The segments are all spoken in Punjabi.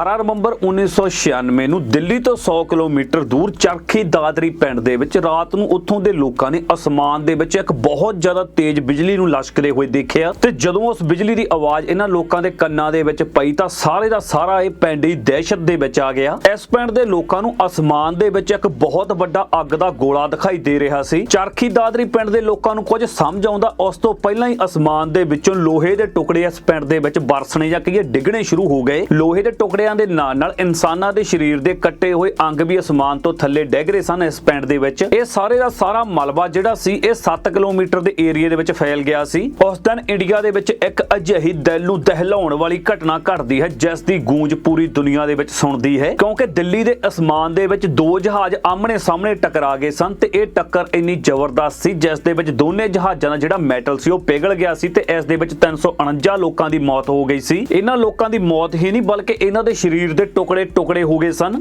12 ਨਵੰਬਰ 1996 ਨੂੰ ਦਿੱਲੀ ਤੋਂ 100 ਕਿਲੋਮੀਟਰ ਦੂਰ ਚਰਖੀ ਦਾਦਰੀ ਪਿੰਡ ਦੇ ਵਿੱਚ ਰਾਤ ਨੂੰ ਉੱਥੋਂ ਦੇ ਲੋਕਾਂ ਨੇ ਅਸਮਾਨ ਦੇ ਵਿੱਚ ਇੱਕ ਬਹੁਤ ਜ਼ਿਆਦਾ ਤੇਜ਼ ਬਿਜਲੀ ਨੂੰ ਲਸ਼ਕਦੇ ਹੋਏ ਦੇਖਿਆ ਤੇ ਜਦੋਂ ਉਸ ਬਿਜਲੀ ਦੀ ਆਵਾਜ਼ ਇਹਨਾਂ ਲੋਕਾਂ ਦੇ ਕੰਨਾਂ ਦੇ ਵਿੱਚ ਪਈ ਤਾਂ ਸਾਰੇ ਦਾ ਸਾਰਾ ਇਹ ਪਿੰਡ ਹੀ ਦਹਿਸ਼ਤ ਦੇ ਵਿੱਚ ਆ ਗਿਆ। ਇਸ ਪਿੰਡ ਦੇ ਲੋਕਾਂ ਨੂੰ ਅਸਮਾਨ ਦੇ ਵਿੱਚ ਇੱਕ ਬਹੁਤ ਵੱਡਾ ਅੱਗ ਦਾ ਗੋਲਾ ਦਿਖਾਈ ਦੇ ਰਿਹਾ ਸੀ। ਚਰਖੀ ਦਾਦਰੀ ਪਿੰਡ ਦੇ ਲੋਕਾਂ ਨੂੰ ਕੁਝ ਸਮਝ ਆਉਂਦਾ, ਉਸ ਤੋਂ ਪਹਿਲਾਂ ਹੀ ਅਸਮਾਨ ਦੇ ਵਿੱਚੋਂ ਲੋਹੇ ਦੇ ਟੁਕੜੇ ਇਸ ਪਿੰਡ ਦੇ ਵਿੱਚ ਬਰਸਣੇ ਜਾਂ ਕਹੀਏ ਡਿੱਗਣੇ ਸ਼ੁਰੂ ਹੋ ਗਏ। ਲੋਹੇ ਦੇ ਟੁਕੜਿਆਂ ਦੇ ਨਾਲ ਨਾਲ ਇਨਸਾਨਾਂ ਦੇ ਸਰੀਰ ਦੇ ਕੱਟੇ ਹੋਏ ਅੰਗ ਵੀ ਅਸਮਾਨ ਤੋਂ ਥੱਲੇ ਡਿੱਗ ਰਹੇ ਸਨ ਇਸ ਪਿੰਡ ਦੇ ਵਿੱਚ। ਇਹ ਸਾਰੇ ਦਾ ਸਾਰਾ ਮਲਬਾ ਜਿਹੜਾ ਸੀ, ਇਹ 7 ਕਿਲੋਮੀਟਰ ਦੇ ਏਰੀਆ ਦੇ ਵਿੱਚ ਫੈਲ ਗਿਆ ਸੀ। ਉਸ ਦਿਨ ਇੰਡੀਆ ਦੇ ਵਿੱਚ ਇੱਕ ਅਜਿਹੀ ਦਿਲ ਨੂੰ ਦਹਿਲਾਉਣ ਵਾਲੀ ਘਟਨਾ ਘਟਦੀ ਹੈ, ਜਿਸ ਦੀ ਗੂੰਜ ਪੂਰੀ ਦੁਨੀਆ ਦੇ ਵਿੱਚ ਸੁਣਦੀ ਹੈ। ਕਿਉਂਕਿ ਦਿੱਲੀ ਦੇ ਅਸਮਾਨ ਦੇ ਵਿੱਚ ਦੋ ਜਹਾਜ਼ ਆਮਣੇ ਸਾਹਮਣੇ ਟਕਰਾ ਗਏ ਸਨ ਤੇ ਇਹ ਟੱਕਰ ਇੰਨੀ ਜ਼ਬਰਦਸਤ ਸੀ, ਜਿਸ ਦੇ ਵਿੱਚ ਦੋਨੇ ਜਹਾਜ਼ਾਂ ਦਾ ਜਿਹੜਾ ਮੈਟਲ ਸੀ, ਉਹ ਪਿਘਲ ਗਿਆ ਸੀ ਤੇ ਇਸ ਦੇ ਵਿੱਚ 349 ਲੋਕਾਂ ਦੀ ਮੌਤ ਹੋ ਗਈ ਸੀ। ਇਹਨਾਂ ਲੋਕਾਂ ਦੀ ਮੌਤ ਹੀ ਨਹੀਂ, ਬਲਕਿ ਇਹਨਾਂ ਦੇ ਸਰੀਰ ਦੇ ਟੁਕੜੇ ਟੁਕੜੇ ਹੋ ਗਏ ਸਨ।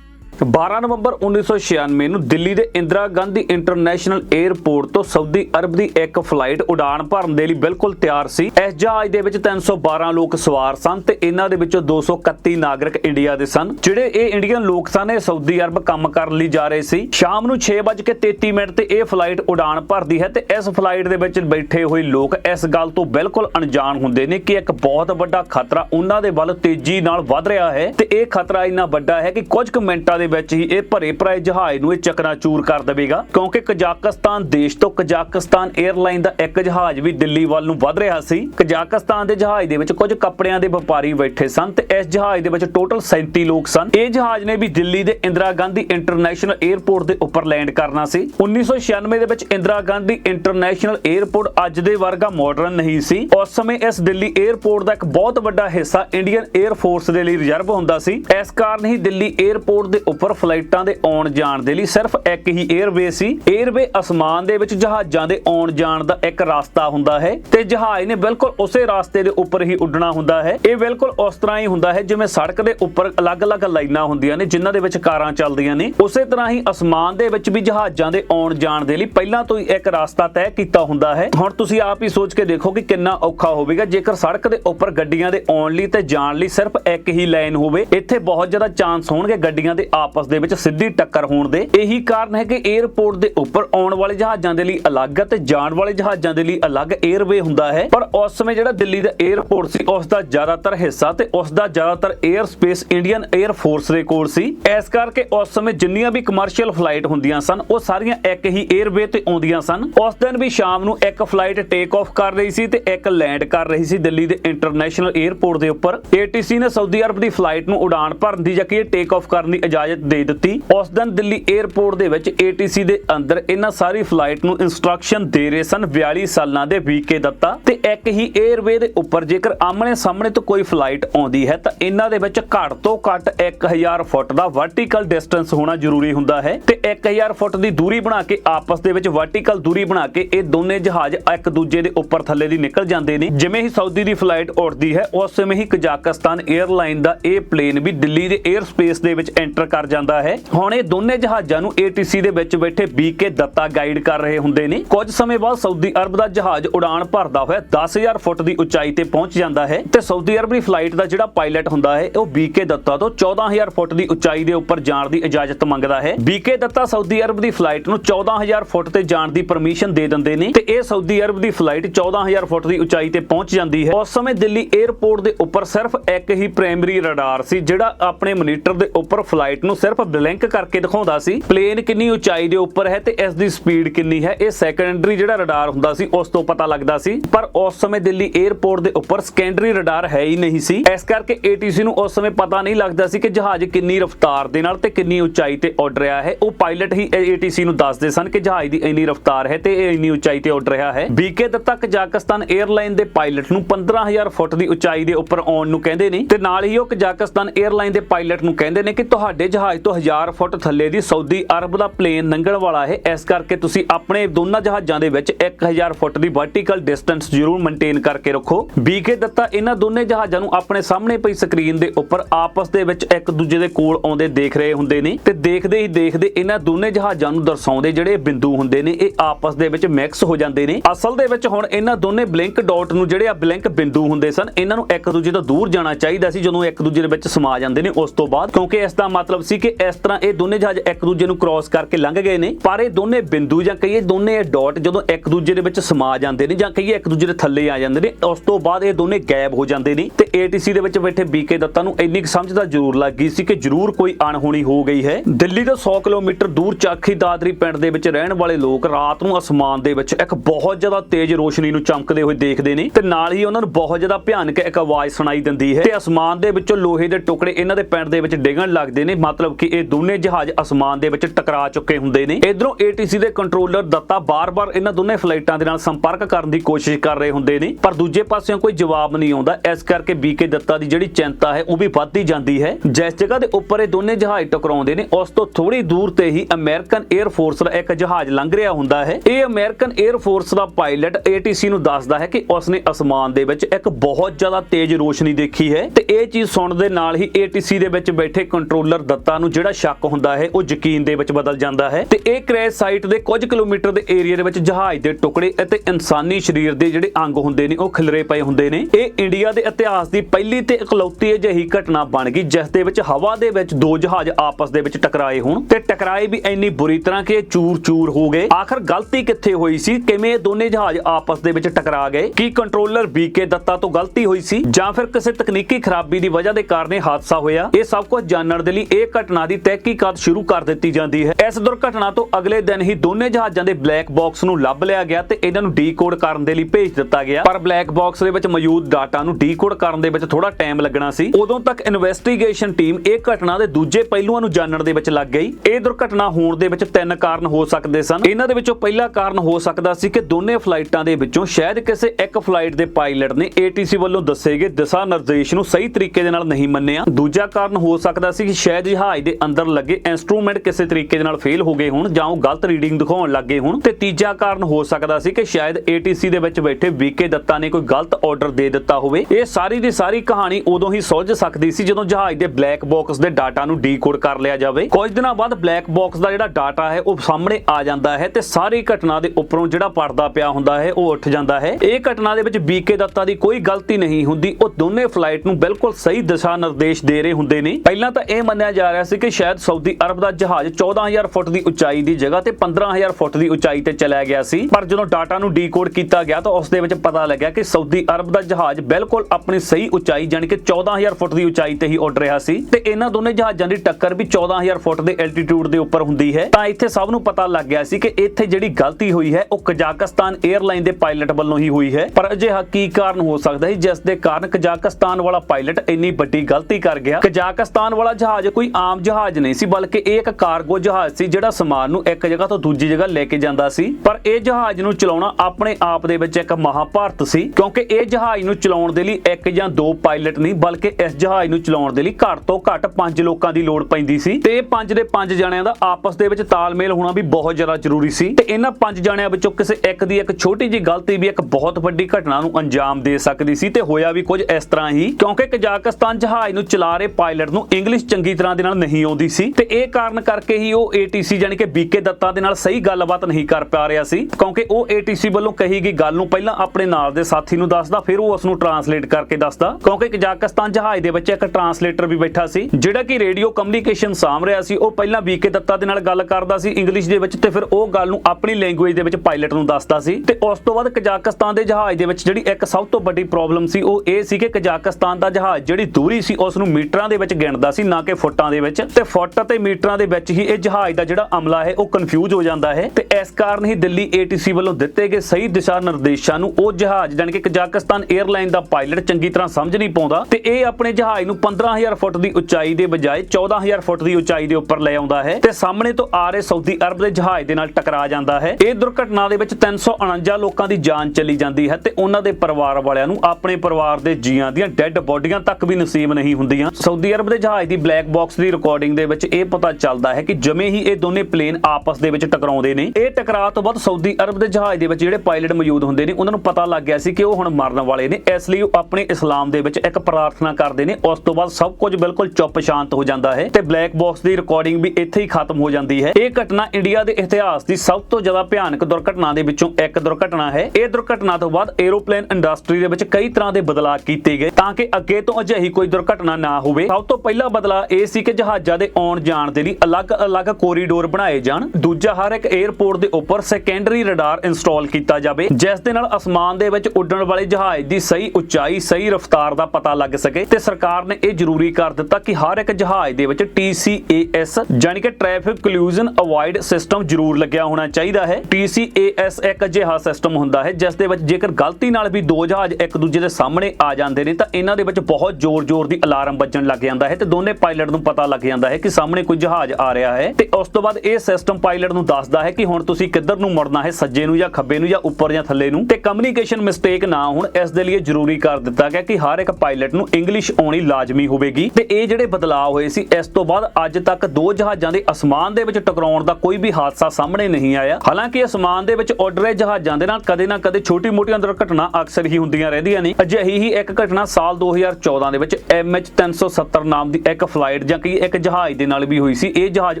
12 ਨਵੰਬਰ 1996 ਨੂੰ ਦਿੱਲੀ ਦੇ ਇੰਦਰਾ ਗਾਂਧੀ ਇੰਟਰਨੈਸ਼ਨਲ 에ਅਰਪੋਰਟ ਤੋਂ ਸਾਊਦੀ ਅਰਬ ਦੀ ਇੱਕ ਫਲਾਈਟ ਉਡਾਣ ਭਰਨ ਦੇ ਲਈ ਬਿਲਕੁਲ ਤਿਆਰ ਸੀ। ਇਸ ਜਹਾਜ਼ ਦੇ ਵਿੱਚ 312 ਲੋਕ ਸਵਾਰ ਸਨ ਤੇ ਇਹਨਾਂ ਦੇ ਵਿੱਚੋਂ 231 ਨਾਗਰਿਕ ਇੰਡੀਆ ਦੇ ਸਨ। ਜਿਹੜੇ ਇਹ ਇੰਡੀਅਨ ਲੋਕ ਸਨ, ਇਹ ਸਾਊਦੀ ਅਰਬ ਕੰਮ ਕਰਨ ਲਈ ਜਾ ਰਹੇ ਸੀ। ਸ਼ਾਮ ਨੂੰ 6:33 ਮਿੰਟ ਤੇ ਇਹ ਫਲਾਈਟ ਉਡਾਣ ਭਰਦੀ ਹੈ ਤੇ ਇਸ ਫਲਾਈਟ ਦੇ ਵਿੱਚ ਬੈਠੇ ਹੋਏ ਲੋਕ ਇਸ ਗੱਲ ਤੋਂ ਬਿਲਕੁਲ ਅਣਜਾਣ ਹੁੰਦੇ ਨੇ ਕਿ ਇੱਕ ਬਹੁਤ ਵੱਡਾ ਖਤਰਾ ਉਹਨਾਂ ਦੇ ਵੱਲ ਤੇਜ਼ੀ ਨਾਲ ਵੱਧ ਰਿਹਾ ਹੈ ਤੇ ਇਹ ਖਤਰਾ ਇੰਨਾ ਵੱਡਾ ਹੈ ਕਿ ਕੁਝ ਕੁ ਮਿੰਟਾਂ ਦੇ ਵਿੱਚ ਹੀ ਇਹ ਭਰੇ ਭਰਾਏ ਜਹਾਜ਼ ਨੂੰ ਇਹ ਚਕਨਾਚੂਰ ਕਰ ਦੇਵੇਗਾ। ਕਿਉਂਕਿ ਕਜ਼ਾਕਿਸਤਾਨ ਦੇਸ਼ ਤੋਂ ਕਜ਼ਾਕਿਸਤਾਨ 에ਅਰਲਾਈਨ ਦਾ ਇੱਕ ਜਹਾਜ਼ ਵੀ ਦਿੱਲੀ ਵੱਲ ਨੂੰ ਵੱਧ ਰਿਹਾ ਸੀ। ਕਜ਼ਾਕਿਸਤਾਨ ਦੇ ਜਹਾਜ਼ ਦੇ ਵਿੱਚ ਕੁਝ ਕੱਪੜਿਆਂ ਦੇ ਵਪਾਰੀ ਬੈਠੇ ਸਨ ਤੇ ਇਸ ਜਹਾਜ਼ ਦੇ ਵਿੱਚ ਟੋਟਲ 37 ਲੋਕ ਸਨ। ਇਹ ਜਹਾਜ਼ ਨੇ ਵੀ ਦਿੱਲੀ ਦੇ ਇੰਦਰਾ ਗਾਂਧੀ ਇੰਟਰਨੈਸ਼ਨਲ 에ਅਰਪੋਰਟ ਦੇ ਉੱਪਰ ਲੈਂਡ ਕਰਨਾ ਸੀ। 1996 ਦੇ ਵਿੱਚ ਇੰਦਰਾ ਗਾਂਧੀ ਇੰਟਰਨੈਸ਼ਨਲ 에ਅਰਪੋਰਟ ਅੱਜ ਦੇ ਵਰਗਾ ਮਾਡਰਨ ਨਹੀਂ ਸੀ। ਉਸ ਸਮੇਂ ਇਸ ਦਿੱਲੀ 에ਅਰਪੋਰਟ ਦਾ ਇੱਕ ਬਹੁਤ ਵੱਡਾ ਹਿੱਸਾ ਇੰਡੀਅਨ 에ਅਰ ਫੋਰਸ ਦੇ ਲਈ ਰਿਜ਼ਰਵ ਹੁੰਦਾ ਸੀ। ਇਸ ਕਾਰਨ ਹੀ ਦਿੱਲੀ 에ਅਰਪੋਰਟ ਦੇ ਉੱਪਰ ਫਲਾਈਟਾਂ ਦੇ ਆਉਣ ਜਾਣ ਦੇ ਲਈ ਸਿਰਫ ਇੱਕ ਹੀ 에ਅਰਵੇ ਸੀ। 에ਅਰਵੇ ਅਸਮਾਨ ਦੇ ਵਿੱਚ ਜਹਾਜ਼ਾਂ ਦੇ ਆਉਣ ਜਾਣ ਦਾ ਇੱਕ ਰਸਤਾ ਹੁੰਦਾ ਹੈ ਤੇ ਜਹਾਜ਼ ਨੇ ਬਿਲਕੁਲ ਉਸੇ ਰਸਤੇ ਦੇ ਉੱਪਰ ਹੀ ਉੱਡਣਾ ਹੁੰਦਾ ਹੈ। ਇਹ ਬਿਲਕੁਲ ਉਸ ਤਰ੍ਹਾਂ ਹੀ ਹੁੰਦਾ ਹੈ ਜਿਵੇਂ ਸੜਕ ਦੇ ਉੱਪਰ ਅਲੱਗ-ਅਲੱਗ ਲਾਈਨਾਂ ਹੁੰਦੀਆਂ ਨੇ, ਜਿਨ੍ਹਾਂ ਦੇ ਵਿੱਚ ਕਾਰਾਂ ਚੱਲਦੀਆਂ ਨੇ। ਉਸੇ ਤਰ੍ਹਾਂ ਹੀ ਅਸਮਾਨ ਦੇ ਵਿੱਚ ਵੀ ਜਹਾਜ਼ਾਂ ਦੇ ਆਉਣ ਜਾਣ ਦੇ ਲਈ ਪਹਿਲਾਂ ਤੋਂ ਹੀ ਇੱਕ ਰਸਤਾ ਤੈਅ ਕੀਤਾ ਹੁੰਦਾ ਹੈ। ਹੁਣ ਤੁਸੀਂ ਆਪ ਹੀ ਸੋਚ ਕੇ ਦੇਖੋ ਕਿ ਕਿੰਨਾ ਔਖਾ ਹੋਵੇਗਾ। ਜੇਕਰ ਸੜਕ ਦੇ ਉੱਪਰ ਗੱਡੀਆਂ ਦੇ ਆਉਣ ਲਈ ਤੇ ਜਾਣ ਲਈ ਸਿਰਫ ਇੱਕ ਹੀ ਲਾਈਨ ਹੋਵੇ, ਇੱਥੇ ਬਹੁਤ ਜ਼ਿਆਦਾ ਚਾਂਸ ਹੋਣਗੇ ਗੱਡੀਆਂ ਦੇ ਆਪਸ ਦੇ ਵਿੱਚ ਸਿੱਧੀ ਟੱਕਰ ਹੋਣ ਦੇ ਇਹੀ ਕਾਰਨ ਹੈ ਕਿ 에ਅਰਪੋਰਟ ਦੇ ਉੱਪਰ ਆਉਣ ਵਾਲੇ ਜਹਾਜ਼ਾਂ ਦੇ ਲਈ ਅਲੱਗ ਤੇ ਜਾਣ ਵਾਲੇ ਜਹਾਜ਼ਾਂ ਦੇ ਲਈ ਅਲੱਗ 에ਅਰਵੇ ਹੁੰਦਾ ਹੈ। ਪਰ ਉਸ ਸਮੇਂ ਜਿਹੜਾ ਦਿੱਲੀ ਦਾ 에ਅਰਪੋਰਟ ਸੀ, ਉਸ ਦਾ ਜ਼ਿਆਦਾਤਰ ਹਿੱਸਾ ਤੇ ਉਸ ਦਾ ਜ਼ਿਆਦਾਤਰ air space Indian air force ਦੇ ਕੋਲ ਸੀ। ਇਸ ਕਰਕੇ ਉਸ ਸਮੇਂ ਜਿੰਨੀਆਂ ਵੀ ਕਮਰਸ਼ੀਅਲ ਫਲਾਈਟ ਹੁੰਦੀਆਂ ਸਨ, ਉਹ ਸਾਰੀਆਂ ਇੱਕ ਹੀ 에ਅਰਵੇ ਤੇ ਆਉਂਦੀਆਂ ਸਨ। ਉਸ ਦਿਨ ਵੀ ਸ਼ਾਮ ਨੂੰ ਇੱਕ ਫਲਾਈਟ ਟੇਕ ਆਫ ਕਰ ਰਹੀ ਸੀ ਤੇ ਇੱਕ ਲੈਂਡ ਕਰ ਰਹੀ ਸੀ ਦਿੱਲੀ ਦੇ ਇੰਟਰਨੈਸ਼ਨਲ 에ਅਰਪੋਰਟ ਦੇ ਉੱਪਰ। ATC ਨੇ ਸਾਊਦੀ ਅਰਬ ਦੀ ਫਲਾਈਟ ਨੂੰ ਉਡਾਣ ਭਰਨ ਦੀ ਜਾਂ ਕਿ ਟੇਕ ਆਫ ਕਰਨ ਦੀ ਇਜਾਜ਼ਤ ਇਜਾਜ਼ਤ ਦੇ ਦਿੱਤੀ। ਉਸ ਦਿਨ ਦਿੱਲੀ 에ਅਰਪੋਰਟ ਦੇ ਵਿੱਚ ATC ਦੇ ਅੰਦਰ ਇਹਨਾਂ ਸਾਰੀ ਫਲਾਈਟ ਨੂੰ ਇਨਸਟਰਕਸ਼ਨ ਦੇ ਰਹੇ ਸਨ 42 ਸਾਲਾਂ ਦੇ ਵੀਕੇ ਦੱਤਾ। ਤੇ ਇੱਕ ਹੀ 에ਅਰਵੇ ਦੇ ਉੱਪਰ ਜੇਕਰ ਆਮਣੇ ਸਾਹਮਣੇ ਤੋਂ ਕੋਈ ਫਲਾਈਟ ਆਉਂਦੀ ਹੈ, ਤਾਂ ਇਹਨਾਂ ਦੇ ਵਿੱਚ ਘੱਟ ਤੋਂ ਘੱਟ 1000 ਫੁੱਟ ਦਾ ਵਰਟੀਕਲ ਡਿਸਟੈਂਸ ਹੋਣਾ ਜ਼ਰੂਰੀ ਹੁੰਦਾ ਹੈ। ਤੇ 1000 ਫੁੱਟ ਦੀ ਦੂਰੀ ਬਣਾ ਕੇ ਆਪਸ ਦੇ ਵਿੱਚ ਵਰਟੀਕਲ ਦੂਰੀ ਬਣਾ ਕੇ ਇਹ ਦੋਨੇ ਜਹਾਜ਼ ਇੱਕ ਦੂਜੇ ਦੇ ਉੱਪਰ ਥੱਲੇ ਦੀ ਨਿਕਲ ਜਾਂਦੇ ਨੇ। ਜਿਵੇਂ ਹੀ ਸਾਊਦੀ ਦੀ ਫਲਾਈਟ ਉੱਡਦੀ ਹੈ, ਉਸ ਸਮੇਂ ਹੀ ਕਜ਼ਾਕਿਸਤਾਨ 에ਅਰਲਾਈਨ ਦਾ ਇਹ ਪਲੇਨ ਵੀ ਦਿੱਲੀ ਦੇ 에ਅਰ ਸਪੇਸ ਦੇ ਵਿੱਚ ਐਂਟਰ ਕਰ ਜਾਂਦਾ ਹੈ। ਹੁਣ ਇਹ ਦੋਨੇ ਜਹਾਜ਼ਾਂ ਨੂੰ ATC ਦੇ ਵਿੱਚ ਬੈਠੇ ਬੀਕੇ ਦੱਤਾ ਗਾਈਡ ਕਰ ਰਹੇ ਹੁੰਦੇ ਨੇ। ਕੁਝ ਸਮੇਂ ਬਾਅਦ ਸਾਊਦੀ ਅਰਬ ਦਾ ਜਹਾਜ਼ ਉਡਾਣ ਭਰਦਾ ਹੋਇਆ 10000 ਫੁੱਟ ਦੀ ਉਚਾਈ ਤੇ ਪਹੁੰਚ ਜਾਂਦਾ ਹੈ ਤੇ ਸਾਊਦੀ ਅਰਬ ਦੀ ਫਲਾਈਟ ਦਾ ਜਿਹੜਾ ਪਾਇਲਟ ਹੁੰਦਾ ਹੈ, ਉਹ ਬੀਕੇ ਦੱਤਾ ਤੋਂ 14000 ਫੁੱਟ ਦੀ ਉਚਾਈ ਦੇ ਉੱਪਰ ਜਾਣ ਦੀ ਇਜਾਜ਼ਤ ਮੰਗਦਾ ਹੈ। ਬੀਕੇ ਦੱਤਾ ਸਾਊਦੀ ਅਰਬ ਦੀ ਫਲਾਈਟ ਨੂੰ 14000 ਫੁੱਟ ਤੇ ਜਾਣ ਦੀ ਪਰਮਿਸ਼ਨ ਦੇ ਦਿੰਦੇ ਨੇ ਤੇ ਇਹ ਸਾਊਦੀ ਅਰਬ ਦੀ ਫਲਾਈਟ 14000 ਫੁੱਟ ਦੀ ਉਚਾਈ ਤੇ ਪਹੁੰਚ ਜਾਂਦੀ ਹੈ। ਉਸ ਸਮੇਂ ਦਿੱਲੀ 에ਅਰਪੋਰਟ ਦੇ ਉੱਪਰ ਸਿਰਫ ਇੱਕ ਹੀ ਪ੍ਰਾਇਮਰੀ ਰਡਾਰ ਸੀ, ਜਿਹੜਾ ਆਪਣੇ ਮੋਨੀਟਰ ਦੇ ਉੱਪਰ ਫਲਾਈਟ ਨੂੰ ਤੁਹਾਨੂੰ ਸਿਰਫ ਬਲੈਂਕ ਕਰਕੇ ਦਿਖਾਉਂਦਾ ਸੀ। ਪਲੇਨ ਕਿੰਨੀ ਉਚਾਈ ਦੇ ਉੱਪਰ ਹੈ ਤੇ ਇਸ ਦੀ ਸਪੀਡ ਕਿੰਨੀ ਹੈ। ਇਹ ਸੈਕੰਡਰੀ ਜਿਹੜਾ ਰਡਾਰ ਹੁੰਦਾ ਸੀ, ਉਸ ਤੋਂ ਪਤਾ ਲੱਗਦਾ ਸੀ। ਪਰ ਉਸ ਸਮੇਂ ਦਿੱਲੀ 에ਅਰਪੋਰਟ ਦੇ ਉੱਪਰ ਸੈਕੰਡਰੀ ਰਡਾਰ ਹੈ ਹੀ ਨਹੀਂ ਸੀ। ਇਸ ਕਰਕੇ ਏਟੀਸੀ ਨੂੰ ਉਸ ਸਮੇਂ ਪਤਾ ਨਹੀਂ ਲੱਗਦਾ ਸੀ ਕਿ ਜਹਾਜ਼ ਕਿੰਨੀ ਰਫ਼ਤਾਰ ਦੇ ਨਾਲ ਤੇ ਕਿੰਨੀ ਉਚਾਈ ਤੇ ਉੱਡ ਰਿਹਾ ਹੈ। ਉਹ ਪਾਇਲਟ ਹੀ ਏਟੀਸੀ ਨੂੰ ਦੱਸਦੇ ਸਨ ਕਿ ਜਹਾਜ਼ ਦੀ ਇੰਨੀ ਰਫ਼ਤਾਰ ਹੈ ਤੇ ਇਹ ਇੰਨੀ ਉਚਾਈ ਤੇ ਉੱਡ ਰਿਹਾ ਹੈ। ਬੀਕੇ ਦੱਤਾ ਕਜ਼ਾਕਿਸਤਾਨ 에ਅਰਲਾਈਨ ਦੇ ਪਾਇਲਟ ਨੂੰ 15000 ਫੁੱਟ ਦੀ ਉਚਾਈ ਦੇ ਉੱਪਰ ਆਉਣ ਨੂੰ ਕਹਿੰਦੇ ਨੇ ਤੇ ਨਾਲ ਹੀ ਉਹ ਕਜ਼ਾਕਿਸਤਾਨ 에ਅਰਲਾਈਨ ਦੇ ਪਾਇਲਟ ਨੂੰ ਕਹਿੰਦੇ ਨੇ ਕਿ ਤੁਹਾਡੇ ਜਹਾਜ਼ ਤੋਂ 1000 ਫੁੱਟ ਥੱਲੇ ਦੀ ਸਾਊਦੀ ਅਰਬ ਦਾ ਪਲੇਨ ਲੰਘਣ ਵਾਲਾ ਹੈ। ਇਸ ਕਰਕੇ ਤੁਸੀਂ ਆਪਣੇ ਦੋਨਾਂ ਜਹਾਜ਼ਾਂ ਦੇ ਵਿੱਚ 1000 ਫੁੱਟ ਦੀ ਵਰਟੀਕਲ ਡਿਸਟੈਂਸ ਜ਼ਰੂਰ ਮੇਨਟੇਨ ਕਰਕੇ ਰੱਖੋ। ਬੀਕੇ ਦੱਤਾ ਇਹਨਾਂ ਦੋਨੇ ਜਹਾਜ਼ਾਂ ਨੂੰ ਆਪਣੇ ਸਾਹਮਣੇ ਪਈ ਸਕਰੀਨ ਦੇ ਉੱਪਰ। ਆਪਸ ਦੇ ਵਿੱਚ ਇੱਕ ਦੂਜੇ ਦੇ ਕੋਲ ਆਉਂਦੇ ਦੇਖ ਰਹੇ ਹੁੰਦੇ ਨੇ ਤੇ ਦੇਖਦੇ ਹੀ ਦੇਖਦੇ ਇਹਨਾਂ ਦੋਨੇ ਜਹਾਜ਼ਾਂ ਨੂੰ ਦਰਸਾਉਂਦੇ ਜਿਹੜੇ ਬਿੰਦੂ ਹੁੰਦੇ ਨੇ, ਇਹ ਆਪਸ ਦੇ ਵਿੱਚ ਮਿਕਸ ਹੋ ਜਾਂਦੇ ਨੇ। ਅਸਲ ਦੇ ਵਿੱਚ ਹੁਣ ਇਹਨਾਂ ਦੋਨੇ ਬਲਿੰਕ ਡਾਟ ਨੂੰ ਜਿਹੜੇ ਆ ਬਲਿੰਕ ਬਿੰਦੂ ਹੁੰਦੇ ਸਨ, ਇਹਨਾਂ ਨੂੰ ਇੱਕ ਦੂਜੇ ਤੋਂ ਦੂਰ ਜਾਣਾ ਚਾਹੀਦਾ ਸੀ। ਜਦੋਂ ਇੱਕ ਦੂਜੇ ਦੇ ਵਿੱਚ ਸਮਾ ਜਾਂਦੇ ਨੇ, ਉਸ ਤੋਂ ਬਾਅਦ ਕਿਉਂਕਿ ਇਸ ਦਾ ਮਤਲਬ ਸੀ ਕਿ ਇਸ ਤਰ੍ਹਾਂ ਇਹ ਦੋਨੇ ਜਹਾਜ਼ ਇੱਕ ਦੂਜੇ ਨੂੰ ਕ੍ਰਾਸ ਕਰਕੇ ਲੰਘ ਗਏ ਨੇ। ਪਰ ਇਹ ਦੋਨੇ ਬਿੰਦੂ ਜਾਂ ਕਹੀਏ ਦੋਨੇ ਇਹ ਡਾਟ ਜਦੋਂ ਇੱਕ ਦੂਜੇ ਦੇ ਵਿੱਚ ਸਮਾ ਜਾਂਦੇ ਨੇ ਜਾਂ ਕਹੀਏ ਇੱਕ ਦੂਜੇ ਦੇ ਥੱਲੇ ਆ ਜਾਂਦੇ ਨੇ, ਉਸ ਤੋਂ ਬਾਅਦ ਇਹ ਦੋਨੇ ਗਾਇਬ ਹੋ ਜਾਂਦੇ ਨੇ। ਤੇ ATC ਦੇ ਵਿੱਚ ਬੈਠੇ ਬੀਕੇ ਦੱਤਾ ਨੂੰ ਇੰਨੀ ਸਮਝ ਤਾਂ ਜ਼ਰੂਰ ਲੱਗ ਗਈ ਸੀ ਕਿ ਜ਼ਰੂਰ ਕੋਈ ਅਣਹੋਣੀ ਹੋ ਗਈ ਹੈ। ਦਿੱਲੀ ਤੋਂ 100 ਕਿਲੋਮੀਟਰ ਦੂਰ ਚਾਖੀ ਦਾਦਰੀ ਪਿੰਡ ਦੇ ਵਿੱਚ ਰਹਿਣ ਵਾਲੇ ਲੋਕ ਰਾਤ ਨੂੰ ਅਸਮਾਨ ਦੇ ਵਿੱਚ ਇੱਕ ਬਹੁਤ ਜ਼ਿਆਦਾ ਤੇਜ਼ ਰੋਸ਼ਨੀ ਨੂੰ ਚਮਕਦੇ ਹੋਏ ਦੇਖਦੇ ਨੇ। ਤੇ ਨਾਲ ਹੀ ਉਹਨਾਂ ਨੂੰ ਬਹੁਤ ਜ਼ਿਆਦਾ ਭਿਆਨਕ ਇੱਕ ਆਵਾਜ਼ ਸੁਣਾਈ ਦਿੰਦੀ ਹੈ। ਤੇ ਅਸਮਾਨ ਦੇ ਵਿੱਚੋਂ ਲੋਹੇ ਦੇ ਟੁਕੜੇ ਇਹਨਾਂ ਦੇ ਪਿੰਡ ਦੇ ਵਿੱਚ ਡਿੱਗਣ ਲੱਗਦੇ ਨੇ। ਮਤਲਬ ਕਿ ਇਹ ਦੋਨੇ ਜਹਾਜ਼ ਅਸਮਾਨ ਦੇ ਵਿੱਚ ਟਕਰਾ ਚੁੱਕੇ ਹੁੰਦੇ ਨੇ। ਇਧਰੋਂ ATC ਦੇ ਕੰਟਰੋਲਰ ਦੱਤਾ ਬਾਰ-ਬਾਰ ਇਹਨਾਂ ਦੋਨੇ ਫਲਾਈਟਾਂ ਦੇ ਨਾਲ ਸੰਪਰਕ ਕਰਨ ਦੀ ਕੋਸ਼ਿਸ਼ ਕਰ ਰਹੇ ਹੁੰਦੇ ਨੇ। ਪਰ ਦੂਜੇ ਪਾਸਿਓਂ ਕੋਈ ਜਵਾਬ ਨਹੀਂ ਆਉਂਦਾ। ਇਸ ਕਰਕੇ ਬੀਕੇ ਦੱਤਾ ਦੀ ਜਿਹੜੀ ਚਿੰਤਾ ਹੈ, ਉਹ ਵੀ ਵੱਧਦੀ ਜਾਂਦੀ ਹੈ। ਜਿਸ ਜਗ੍ਹਾ ਦੇ ਉੱਪਰ ਇਹ ਦੋਨੇ ਜਹਾਜ਼ ਟਕਰਾਉਂਦੇ ਨੇ, ਉਸ ਤੋਂ ਥੋੜੀ ਦੂਰ ਤੇ ਹੀ ਅਮਰੀਕਨ 에ਅਰ ਫੋਰਸ ਦਾ ਇੱਕ ਜਹਾਜ਼ ਲੰਘ ਰਿਹਾ ਹੁੰਦਾ ਹੈ। ਇਹ ਅਮਰੀਕਨ 에ਅਰ ਫੋਰਸ ਦਾ ਪਾਇਲਟ ATC ਨੂੰ ਦੱਸਦਾ ਹੈ ਕਿ ਉਸਨੇ ਅਸਮਾਨ ਦੇ ਵਿੱਚ ਇੱਕ ਬਹੁਤ ਜ਼ਿਆਦਾ ਤੇਜ਼ ਰੋਸ਼ਨੀ ਦੇਖੀ ਹੈ। ਤੇ ਇਹ ਚੀਜ਼ ਸੁਣਨ ਦੇ ਨਾਲ ਹੀ ATC ਦੇ ਵਿੱਚ ਬੈਠੇ ਕੰਟਰੋਲਰ ਦੱਤਾ ਨੂੰ ਜਿਹੜਾ ਸ਼ੱਕ ਹੁੰਦਾ ਹੈ, ਉਹ ਯਕੀਨ ਦੇ ਵਿੱਚ ਬਦਲ ਜਾਂਦਾ ਹੈ। ਤੇ ਇਹ ਕ੍ਰੈਸ਼ ਸਾਈਟ ਦੇ ਕੁਝ ਕਿਲੋਮੀਟਰ ਦੇ ਏਰੀਆ ਦੇ ਵਿੱਚ ਜਹਾਜ਼ ਦੇ ਟੁਕੜੇ ਅਤੇ ਇਨਸਾਨੀ ਸਰੀਰ ਦੇ ਜਿਹੜੇ ਅੰਗ ਹੁੰਦੇ ਨੇ, ਉਹ ਖਿਲਰੇ ਪਏ ਹੁੰਦੇ ਨੇ। ਇਹ ਇੰਡੀਆ ਦੇ ਇਤਿਹਾਸ ਦੀ ਪਹਿਲੀ ਤੇ ਇਕਲੌਤੀ ਅਜਿਹੀ ਘਟਨਾ ਬਣ ਗਈ, ਜਿਸ ਦੇ ਵਿੱਚ ਹਵਾ ਦੇ ਵਿੱਚ ਦੋ ਜਹਾਜ਼ ਆਪਸ ਦੇ ਵਿੱਚ ਟਕਰਾਏ ਹੋਣ। ਤੇ ਟਕਰਾਏ ਵੀ ਇੰਨੀ ਬੁਰੀ ਤਰ੍ਹਾਂ ਕਿ ਚੂਰ-ਚੂਰ ਹੋ ਗਏ। ਆਖਰ ਗਲਤੀ ਕਿੱਥੇ ਹੋਈ ਸੀ? ਕਿਵੇਂ ਦੋਨੇ ਜਹਾਜ਼ ਆਪਸ ਦੇ ਵਿੱਚ ਟਕਰਾ ਗਏ? ਕੀ ਕੰਟਰੋਲਰ ਬੀਕੇ ਦੱਤਾ ਤੋਂ ਗਲਤੀ ਹੋਈ ਸੀ? ਜਾਂ ਫਿਰ ਕਿਸੇ ਤਕਨੀਕੀ ਖਰਾਬੀ ਦੀ ਵਜ੍ਹਾ ਦੇ ਕਾਰਨ ਇਹ ਹਾਦਸਾ ਹੋਇਆ? ਇਹ ਸਭ ਕੁਝ ਜਾਣਨ ਦੇ ਲਈ ਇਹ ਘਟਨਾ ਦੀ ਤਹਿਕੀਕਾਤ ਸ਼ੁਰੂ ਕਰ ਦਿੱਤੀ ਜਾਂਦੀ ਹੈ। ਇਸ ਦੁਰਘਟਨਾ ਤੋਂ ਅਗਲੇ ਦਿਨ ਹੀ ਦੋਨੇ ਜਹਾਜ਼ਾਂ ਦੇ ਬਲੈਕ ਬਾਕਸ ਨੂੰ ਲੱਭ ਲਿਆ ਗਿਆ ਤੇ ਇਹਨਾਂ ਨੂੰ ਡੀਕੋਡ ਕਰਨ ਦੇ ਲਈ ਭੇਜ ਦਿੱਤਾ ਗਿਆ। ਪਰ ਬਲੈਕ ਬਾਕਸ ਦੇ ਵਿੱਚ ਮੌਜੂਦ ਡਾਟਾ ਨੂੰ ਡੀਕੋਡ ਕਰਨ ਦੇ ਵਿੱਚ ਥੋੜਾ ਟਾਈਮ ਲੱਗਣਾ ਸੀ। ਉਦੋਂ ਤੱਕ ਇਨਵੈਸਟੀਗੇਸ਼ਨ ਟੀਮ ਇਹ ਘਟਨਾ ਦੇ ਦੂਜੇ ਪਹਿਲੂਆਂ ਨੂੰ ਜਾਣਨ ਦੇ ਵਿੱਚ ਲੱਗ ਗਈ। ਇਹ ਦੁਰਘਟਨਾ ਹੋਣ ਦੇ ਵਿੱਚ ਤਿੰਨ ਕਾਰਨ ਹੋ ਸਕਦੇ ਸਨ। ਇਹਨਾਂ ਦੇ ਵਿੱਚੋਂ ਪਹਿਲਾ ਕਾਰਨ ਹੋ ਸਕਦਾ ਸੀ ਕਿ ਦੋਨੇ ਫਲਾਈਟਾਂ ਦੇ ਵਿੱਚੋਂ ਸ਼ਾਇਦ ਕਿਸੇ ਇੱਕ ਫਲਾਈਟ ਦੇ ਪਾਇਲਟ ਨੇ ATC ਵੱਲੋਂ ਦੱਸੇ ਗਏ ਦਿਸ਼ਾ ਨਿਰਦੇਸ਼ ਨੂੰ ਸਹੀ ਤਰੀਕੇ ਦੇ ਨਾਲ ਨਹੀਂ ਮੰਨਿਆ। ਦੂਜਾ ਕਾਰਨ ਹੋ ਸਕਦਾ ਸੀ ਕਿ ਸ਼ਾਇਦ ਜਹਾਜ਼ ਦੇ ਅੰਦਰ ਲੱਗੇ ਇਨਸਟਰੂਮੈਂਟ ਕਿਸੇ ਤਰੀਕੇ ਦੇ ਨਾਲ ਫੇਲ ਹੋ ਗਏ ਹੋਣ ਜਾਂ ਉਹ ਗਲਤ ਰੀਡਿੰਗ ਦਿਖਾਉਣ ਲੱਗੇ ਹੋਣ ਤੇ ਤੀਜਾ ਕਾਰਨ ਹੋ ਸਕਦਾ ਸੀ ਕਿ ਸ਼ਾਇਦ ATC ਦੇ ਵਿੱਚ ਬੈਠੇ ਵੀਕੇ ਦੱਤਾ ਨੇ ਕੋਈ ਗਲਤ ਆਰਡਰ ਦੇ ਦਿੱਤਾ ਹੋਵੇ। ਇਹ ਸਾਰੀ ਦੀ ਸਾਰੀ ਕਹਾਣੀ ਉਦੋਂ ਹੀ ਸੁਲਝ ਸਕਦੀ ਸੀ ਜਦੋਂ ਜਹਾਜ਼ ਦੇ ਬਲੈਕ ਬਾਕਸ ਦੇ ਡਾਟਾ ਨੂੰ ਡੀਕੋਡ ਕਰ ਲਿਆ ਜਾਵੇ। ਕੁਝ ਦਿਨਾਂ ਬਾਅਦ ਬਲੈਕ ਬਾਕਸ ਦਾ ਜਿਹੜਾ ਡਾਟਾ ਹੈ, ਉਹ ਸਾਹਮਣੇ ਆ ਜਾਂਦਾ ਹੈ ਤੇ ਸਾਰੀ ਘਟਨਾ ਦੇ ਉੱਪਰੋਂ ਜਿਹੜਾ ਪਰਦਾ ਪਿਆ ਹੁੰਦਾ ਹੈ, ਉਹ ਉੱਠ ਜਾਂਦਾ ਹੈ। ਇਹ ਘਟਨਾ ਦੇ ਵਿੱਚ ਬੀਕੇ ਦੱਤਾ ਦੀ ਕੋਈ ਗਲਤੀ ਨਹੀਂ ਹੁੰਦੀ। ਉਹ ਦੋਨੇ ਫਲਾਈਟ ਨੂੰ ਬਿਲਕੁਲ ਸਹੀ ਦਿਸ਼ਾ ਨਿਰਦੇਸ਼ ਦੇ ਰਹੇ ਹੁੰਦੇ ਨੇ। ਪਹਿਲਾਂ ਤਾਂ ਇਹ ਮੰਨਿਆ ਜਾ ਰਿਹਾ ਸੀ ਕਿ ਸ਼ਾਇਦ ਸਾਊਦੀ ਅਰਬ ਦਾ ਜਹਾਜ਼ 14000 ਫੁੱਟ ਦੀ ਉਚਾਈ ਦੀ ਜਗ੍ਹਾ ਤੇ 15000 ਫੁੱਟ ਦੀ ਉਚਾਈ ਤੇ ਚਲਾ ਗਿਆ ਸੀ। ਪਰ ਜਦੋਂ ਡਾਟਾ ਨੂੰ ਡੀਕੋਡ ਕੀਤਾ ਗਿਆ ਤਾਂ ਉਸ ਦੇ ਵਿੱਚ ਪਤਾ ਲੱਗਿਆ ਕਿ ਸਾਊਦੀ ਅਰਬ ਦਾ ਜਹਾਜ਼ ਬਿਲਕੁਲ ਆਪਣੀ ਸਹੀ ਉਚਾਈ ਜਾਣੀ ਕਿ 14000 ਫੁੱਟ ਦੀ ਉਚਾਈ ਤੇ ਹੀ ਉੱਡ ਰਿਹਾ ਸੀ। ਤੇ ਇਹਨਾਂ ਦੋਨੇ ਜਹਾਜ਼ਾਂ ਦੀ ਟੱਕਰ ਵੀ 14000 ਫੁੱਟ ਦੇ ਐਲਟੀਟਿਊਡ ਦੇ ਉੱਪਰ ਹੁੰਦੀ ਹੈ। ਤਾਂ ਇੱਥੇ ਸਭ ਨੂੰ ਪਤਾ ਲੱਗ ਗਿਆ ਸੀ ਕਿ ਇੱਥੇ ਜਿਹੜੀ ਗਲਤੀ ਹੋਈ ਹੈ, ਉਹ ਕਜ਼ਾਕਿਸਤਾਨ 에ਅਰਲਾਈਨ ਦੇ ਪਾਇਲਟ ਵੱਲੋਂ ਹੀ ਹੋਈ ਹੈ। ਪਰ ਅਜਿਹਾ ਕੀ ਕਾਰਨ ਹੋ ਸਕਦਾ ਹੈ, ਜਿਸ ਦੇ ਕਾਰਨ ਕਜ਼ਾਕਿਸਤਾਨ ਵਾਲਾ ਪਾਇਲਟ ਇੰਨੀ ਵੱਡੀ ਗਲਤੀ ਕਰ ਗਿਆ? ਕਜ਼ਾਕਿਸਤਾਨ ਵਾਲਾ ਜਹਾਜ਼ ਕੋਈ ਆਮ ਜਹਾਜ਼ ਨਹੀਂ ਸੀ, ਬਲਕਿ ਇਹ ਇੱਕ ਕਾਰਗੋ ਜਹਾਜ਼ ਸੀ ਜਿਹੜਾ ਸਮਾਨ ਨੂੰ ਇੱਕ ਜਗ੍ਹਾ ਤੋਂ ਦੂਜੀ ਜਗ੍ਹਾ ਲੈ ਕੇ ਜਾਂਦਾ ਸੀ। ਪਰ ਇਹ ਜਹਾਜ਼ ਨੂੰ ਚਲਾਉਣਾ ਆਪਣੇ ਆਪ ਦੇ ਵਿੱਚ ਇੱਕ ਮਹਾਭਾਰਤ ਸੀ, ਕਿਉਂਕਿ ਇਹ ਜਹਾਜ਼ ਨੂੰ ਚਲਾਉਣ ਦੇ ਲਈ ਇੱਕ ਜਾਂ ਦੋ ਪਾਇਲਟ ਨਹੀਂ, ਬਲਕਿ ਇਸ ਜਹਾਜ਼ ਨੂੰ ਚਲਾਉਣ ਦੇ ਲਈ ਘੱਟ ਤੋਂ ਘੱਟ ਪੰਜ ਲੋਕਾਂ ਦੀ ਲੋੜ ਪੈਂਦੀ ਸੀ। ਤੇ ਇਹ ਪੰਜ ਦੇ ਪੰਜ ਜਣਿਆਂ ਦਾ ਆਪਸ ਦੇ ਵਿੱਚ ਤਾਲਮੇਲ ਹੋਣਾ ਵੀ ਬਹੁਤ ਜ਼ਿਆਦਾ ਜ਼ਰੂਰੀ ਸੀ। ਤੇ ਇਹਨਾਂ ਪੰਜ ਜਣਿਆਂ ਵਿੱਚੋਂ ਕਿਸੇ ਇੱਕ ਦੀ ਇੱਕ ਛੋਟੀ ਜਿਹੀ ਗਲਤੀ ਵੀ ਇੱਕ ਬਹੁਤ ਵੱਡੀ ਘਟਨਾ ਨੂੰ ਅੰਜਾਮ ਦੇ ਸਕਦੀ ਸੀ, ਤੇ ਹੋਇਆ ਵੀ ਕੁਝ ਇਸ ਤਰ੍ਹਾਂ ਹੀ, ਕਿਉਂਕਿ ਕਜ਼ਾਕਿਸਤਾਨ ਜਹਾਜ਼ ਨੂੰ ਚਲਾ ਰਹੇ ਪਾਇਲਟ ਨੂੰ ਇੰਗਲਿਸ਼ ਚੰਗੀ ਤਰ੍ਹਾਂ ਦੇ ਨਾਲ ਨਹੀਂ ਆਉਂਦੀ ਸੀ ਤੇ ਇਹ ਕਾਰਨ ਕਰਕੇ ਹੀ ਉਹ ATC ਜਾਨੀ ਕਿ ਬੀਕੇ ਦੱਤਾ ਦੇ ਨਾਲ ਸਹੀ ਗੱਲਬਾਤ ਨਹੀਂ ਕਰ ਪਾ ਰਿਹਾ ਸੀ, ਕਿਉਂਕਿ ਉਹ ATC ਵੱਲੋਂ ਕਹੀ ਗਈ ਗੱਲ ਨੂੰ ਪਹਿਲਾਂ ਆਪਣੇ ਨਾਲ ਦੇ ਸਾਥੀ ਨੂੰ ਦੱਸਦਾ, ਫਿਰ ਉਹ ਉਸ ਨੂੰ ਟਰਾਂਸਲੇਟ ਕਰਕੇ ਦੱਸਦਾ, ਕਿਉਂਕਿ ਕਜ਼ਾਕਿਸਤਾਨ ਜਹਾਜ਼ ਦੇ ਵਿੱਚ ਇੱਕ ਟਰਾਂਸਲੇਟਰ ਵੀ ਬੈਠਾ ਸੀ, ਜਿਹੜਾ ਕਿ ਰੇਡੀਓ ਕਮਿਊਨੀਕੇਸ਼ਨ ਸਾਂਭ ਰਿਹਾ ਸੀ, ਉਹ ਪਹਿਲਾਂ ਬੀਕੇ ਦੱਤਾ ਦੇ ਨਾਲ ਗੱਲ ਕਰਦਾ ਸੀ ਇੰਗਲਿਸ਼ ਦੇ ਵਿੱਚ ਤੇ ਫਿਰ ਉਹ ਗੱਲ ਨੂੰ ਆਪਣੀ ਲੈਂਗੁਏਜ ਦੇ ਵਿੱਚ ਪਾਇਲਟ ਨੂੰ ਦੱਸਦਾ ਸੀ ਤੇ ਉਸ ਤੋਂ ਬਾਅਦ ਕਜ਼ਾਕਿਸਤਾਨ ਦੇ ਜਹਾਜ਼ ਦੇ ਵਿੱਚ ਜਿਹੜੀ ਇੱਕ ਸਭ ਤੋਂ ਵੱਡੀ ਪ੍ਰੋਬਲਮ ਸੀ, ਉਹ ਇਹ ਸੀ ਕਿ ਕਜ਼ਾਕਿਸਤਾਨ ਦਾ ਜਹਾਜ਼ ਜਿਹੜੀ ਦੂਰੀ ਸੀ ਉਸ ਨੂੰ ਮੀਟਰਾਂ ਦੇ ਵਿੱਚ ਗਿਣਦਾ ਸੀ, ਨਾ ਕਿ ਫੁੱਟਾਂ ਦੇ ਵਿੱਚ ਤੇ ਫੁੱਟ ਅਤੇ ਮੀਟਰਾਂ ਦੇ ਵਿੱਚ ਹੀ ਇਹ ਜਹਾਜ਼ ਦਾ ਜਿਹੜਾ ਅਮਲਾ ਹੈ, ਉਹ ਕਨਫਿਊਜ਼ ਹੋ ਜਾਂਦਾ ਹੈ ਤੇ ਇਸ ਕਾਰਨ ਹੀ ਦਿੱਲੀ ATC ਵੱਲੋਂ ਦਿੱਤੇ ਗਏ ਸਹੀ ਦਿਸ਼ਾ ਨਿਰਦੇਸ਼ਾਂ ਨੂੰ ਉਹ ਜਹਾਜ਼ ਜਾਣੀ ਕਜ਼ਾਕਿਸਤਾਨ 에ਅਰਲਾਈਨ ਦਾ ਪਾਇਲਟ ਚੰਗੀ ਤਰ੍ਹਾਂ ਸਮਝ ਨਹੀਂ ਪਾਉਂਦਾ ਤੇ ਇਹ ਆਪਣੇ ਜਹਾਜ਼ ਨੂੰ 15000 ਫੁੱਟ ਦੀ ਉਚਾਈ ਦੇ ਬਜਾਏ 14000 ਫੁੱਟ ਦੀ ਉਚਾਈ ਦੇ ਉੱਪਰ ਲੈ ਆਉਂਦਾ ਹੈ ਤੇ ਸਾਹਮਣੇ ਤੋਂ ਆ ਰਹੇ ਸਾਊਦੀ ਅਰਬ ਦੇ ਜਹਾਜ਼ ਦੇ ਨਾਲ ਟਕਰਾ ਜਾਂਦਾ ਹੈ। ਇਹ ਦੁਰਘਟਨਾ ਦੇ ਵਿੱਚ 349 ਲੋਕਾਂ ਦੀ ਜਾਨ ਚਲੀ ਜਾਂਦੀ ਹੈ ਤੇ ਉਹਨਾਂ ਦੇ ਪਰਿਵਾਰ ਵਾਲਿਆਂ ਨੂੰ ਆਪਣੇ ਪਰਿਵਾਰ ਦੇ ਜੀਆਂ ਦੀਆਂ ਡੈੱਡ ਬੋਡੀਆਂ ਤੱਕ ਵੀ ਨਸੀਬ ਨਹੀਂ ਹੁੰਦੀਆਂ। ਸਾਊਦੀ ਅਰਬ ਦੇ ਜਹਾਜ਼ ਦੀ ਬਲੈਕ ਬਾਕਸ ਦੀ ਰਿਕਾਰਡਿੰਗ ਦੇ ਵਿੱਚ ਇਹ ਪਤਾ ਚੱਲਦਾ ਹੈ ਕਿ ਜਿਵੇਂ ਹੀ ਇਹ ਦੋਨੇ ਪਲੇਨ ਆਪਸ ਦੇ ਵਿੱਚ ਟਕਰਾਉਂਦੇ ਨੇ। ਇਹ ਟਕਰਾਅ ਤੋਂ ਬਾਅਦ ਸਾਊਦੀ ਅਰਬ ਦੇ ਜਹਾਜ਼ ਦੇ ਵਿੱਚ ਜਿਹੜੇ ਪਾਇਲਟ ਮੌਜੂਦ ਹੁੰਦੇ ਨੇ, ਉਹਨਾਂ ਨੂੰ ਪਤਾ ਲੱਗ ਗਿਆ ਸੀ ਕਿ ਉਹ ਹੁਣ ਮਰਨ ਵਾਲੇ ਨੇ। ਇਸ ਲਈ ਉਹ ਆਪਣੇ ਇਸਲਾਮ ਦੇ ਵਿੱਚ ਇੱਕ ਪ੍ਰਾਰਥਨਾ ਕਰਦੇ ਨੇ। ਉਸ ਤੋਂ ਬਾਅਦ ਸਭ ਕੁਝ ਬਿਲਕੁਲ ਚੁੱਪ ਸ਼ਾਂਤ ਹੋ ਜਾਂਦਾ ਹੈ ਤੇ ਬਲੈਕ ਬਾਕਸ ਦੀ ਰਿਕਾਰਡਿੰਗ ਵੀ ਇੱਥੇ ਹੀ ਖਤਮ ਹੋ ਜਾਂਦੀ ਹੈ। ਇਹ ਘਟਨਾ ਇੰਡੀਆ ਦੇ ਇਤਿਹਾਸ ਦੀ ਸਭ ਤੋਂ ਜ਼ਿਆਦਾ ਭਿਆਨਕ ਦੁਰਘਟਨਾ ਦੇ ਵਿੱਚੋਂ ਇੱਕ ਦੁਰਘਟਨਾ ਹੈ। ਇਹ ਦੁਰਘਟਨਾ ਤੋਂ ਬਾਅਦ 에ਅਰੋਪਲੇਨ ਇੰਡਸਟਰੀ ਦੇ ਵਿੱਚ ਕਈ ਤਰ੍ਹਾਂ ਦੇ ਬਦਲਾਅ ਕੀਤੇ ਗਏ ਤਾਂ ਕਿ ਅੱਗੇ ਤੋਂ ਅਜਿਹੀ ਕੋਈ ਦੁਰਘਟਨਾ ਨਾ ਹੋਵੇ। ਸਭ ਤੋਂ ਪਹਿਲਾ ਬਦਲਾਅ ਇਹ ਸੀ ਕਿ ਜਹਾਜ਼ਾਂ ਦੇ ਆਉਣ ਜਾਣ ਦੇ ਲਈ ਅਲੱਗ-ਅਲੱਗ ਕੋਰੀਡੋਰ ਬਣਾਏ ਜਾਣ, ਦੂਜਾ ਹਰ ਇੱਕ 에ਅਰਪੋਰਟ ਦੇ ਉੱਪਰ ਸੈਕੰਡਰੀ ਰਡਾਰ ਇੰਸਟਾਲ ਕੀਤਾ ਜਾਵੇ, ਜਿਸ ਦੇ ਨਾਲ ਅਸਮਾਨ ਦੇ ਵਿੱਚ ਉੱਡਣ ਵਾਲੇ ਜਹਾਜ਼ ਦੀ ਸਹੀ ਉਚਾਈ, ਸਹੀ ਰਫ਼ਤਾਰ ਦਾ ਪਤਾ ਲੱਗ ਸਕੇ ਤੇ ਸਰਕਾਰ ਨੇ ਇਹ ਜ਼ਰੂਰੀ ਕਰ ਦਿੱਤਾ ਕਿ ਹਰ ਇੱਕ ਜਹਾਜ਼ ਦੇ ਵਿੱਚ TCAS ਯਾਨੀ ਕਿ ਟ੍ਰੈਫਿਕ ਕਲੂਜਨ ਅਵਾਇਡ ਸਿਸਟਮ ਜ਼ਰੂਰ ਲੱਗਿਆ ਹੋਣਾ ਚਾਹੀਦਾ ਹੈ। TCAS ਇੱਕ ਅਜਿਹਾ ਸਿਸਟਮ ਹੁੰਦਾ ਹੈ, ਜਿਸ ਦੇ ਵਿੱਚ ਜੇਕਰ ਗਲਤੀ ਨਾਲ ਵੀ ਦੋ ਜਹਾਜ਼ ਇੱਕ ਦੂਜੇ ਦੇ ਸਾਹਮਣੇ ਆ ਜਾਂਦੇ ਨੇ ਤਾਂ ਇਹਨਾਂ ਦੇ ਵਿੱਚ ਬਹੁਤ ਜ਼ੋਰ-ਜ਼ੋਰ ਦੀ ਅਲਾਰਮ ਵੱਜਣ ਲੱਗ ਜਾਂਦਾ ਹੈ ਤੇ ਦੋਨੇ ਪਾਇਲਟ ਨੂੰ ਪਤਾ ਲੱਗ ਜਾਂਦਾ ਹੈ ਕਿ ਸਾਹਮਣੇ ਕੋਈ ਜਹਾਜ਼ ਆ ਰਿਹਾ ਹੈ ਤੇ ਉਸ ਤੋਂ ਬਾਅਦ ਇਹ ਸਿਸਟਮ ਪਾਇਲਟ ਨੂੰ ਦੱਸਦਾ ਹੈ ਕਿ ਹੁਣ ਤੁਸੀਂ ਕਿੱਧਰ ਨੂੰ ਮੁੜਨਾ ਹੈ, ਸੱਜੇ ਨੂੰ ਜਾਂ ਖੱਬੇ ਨੂੰ ਜਾਂ ਉੱਪਰ ਜਾਂ ਥੱਲੇ ਨੂੰ। ਤੇ ਕਮਿਊਨੀਕੇਸ਼ਨ ਮਿਸਟੇਕ ਨਾ ਹੋਣ, ਇਸ ਦੇ ਲਈ ਜ਼ਰੂਰੀ ਕਰ ਦਿੱਤਾ ਗਿਆ ਕਿ ਹਰ ਇੱਕ ਪਾਇਲਟ ਨੂੰ ਇੰਗਲਿਸ਼ ਆਉਣੀ ਲਾਜ਼ਮੀ ਹੋਵੇਗੀ। ਤੇ ਇਹ ਜਿਹੜੇ ਬਦਲਾਅ ਹੋਏ ਸੀ, ਇਸ ਤੋਂ ਬਾਅਦ ਅੱਜ ਤੱਕ ਦੋ ਜਹਾਜ਼ਾਂ ਦੇ ਅਸਮਾਨ ਦੇ ਵਿੱਚ ਟਕਰਾਉਣ ਦਾ ਕੋਈ ਵੀ ਹਾਦਸਾ ਸਾਹਮਣੇ ਨਹੀਂ ਆਇਆ। ਹਾਲਾਂਕਿ ਅਸਮਾਨ ਦੇ ਵਿੱਚ ਉੱਡ ਜਹਾਜ਼ਾਂ ਦੇ ਨਾਲ ਕਦੇ ਨਾ ਕਦੇ ਛੋਟੀ-ਮੋਟੀਆਂ ਦੁਰਘਟਨਾ ਅਕਸਰ ਹੀ ਹੁੰਦੀਆਂ ਰਹਿੰਦੀਆਂ ਨੇ। ਅਜਿਹੀ ਹੀ ਇੱਕ ਘਟਨਾ ਸਾਲ 2014 ਦੇ ਵਿੱਚ MH370 ਨਾਮ ਦੀ ਇੱਕ ਫਲਾਈਟ ਜਾਂ ਕਿ ਇੱਕ ਜਹਾਜ਼ ਦੇ ਨਾਲ ਵੀ ਹੋਈ ਸੀ। ਇਹ ਜਹਾਜ਼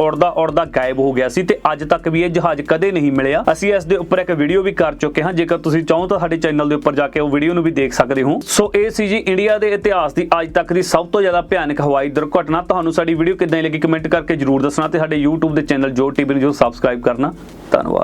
ਉੜਦਾ ਉੜਦਾ ਗਾਇਬ ਹੋ ਗਿਆ ਸੀ ਤੇ ਅੱਜ ਤੱਕ ਵੀ ਇਹ ਜਹਾਜ਼ ਕਦੇ ਨਹੀਂ ਮਿਲਿਆ। ਅਸੀਂ ਇਸ ਦੇ ਉੱਪਰ ਇੱਕ ਵੀਡੀਓ ਵੀ ਕਰ ਚੁੱਕੇ ਹਾਂ। ਜੇਕਰ ਤੁਸੀਂ ਚਾਹੋ ਤਾਂ ਸਾਡੇ ਚੈਨਲ ਦੇ ਉੱਪਰ ਜਾ ਕੇ ਉਹ ਵੀਡੀਓ ਨੂੰ ਵੀ ਦੇਖ ਸਕਦੇ ਹੋ। ਸੋ ਇਹ ਸੀ ਜੀ ਇੰਡੀਆ ਦੇ ਇਤਿਹਾਸ ਦੀ ਅੱਜ ਤੱਕ ਦੀ ਸਭ ਤੋਂ ਜ਼ਿਆਦਾ ਭਿਆਨਕ ਹਵਾਈ ਦੁਰਘਟਨਾ। ਤੁਹਾਨੂੰ ਸਾਡੀ ਵੀਡੀਓ ਕਿੱਦਾਂ ਦੀ ਲੱਗੀ ਕਮੈਂਟ ਕਰਕੇ ਜਰੂਰ ਦੱਸਣਾ ਤੇ ਸਾਡੇ YouTube ਦੇ ਚੈਨਲ ਜੋ ਟੀਵੀ ਨੂੰ ਜੋ ਸਬਸਕ੍ਰਾਈਬ ਕਰਨਾ। ਧੰਨਵਾਦ।